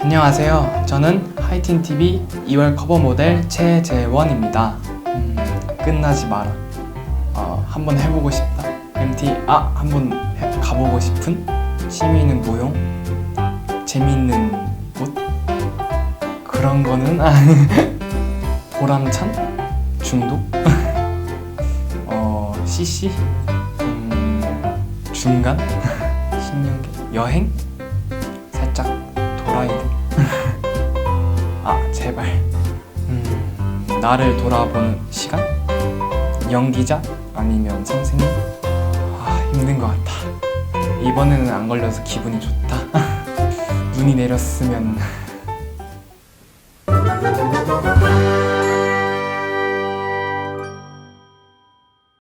안녕하세요. 저는 하이틴 TV 2월 커버 모델 최재원입니다. 음, 끝나지 마라. 어, 한번 해보고 싶다. MT 아 한번 해- 가보고 싶은 취미 있는 모형, 재미있는 곳 그런 거는 아, 보람찬 중독, 어 CC, 음, 중간, 신년계, 여행, 제발. 음, 나를 돌아보는 시간? 연기자 아니면 선생님? 아 힘든 것 같아. 이번에는 안 걸려서 기분이 좋다. 눈이 내렸으면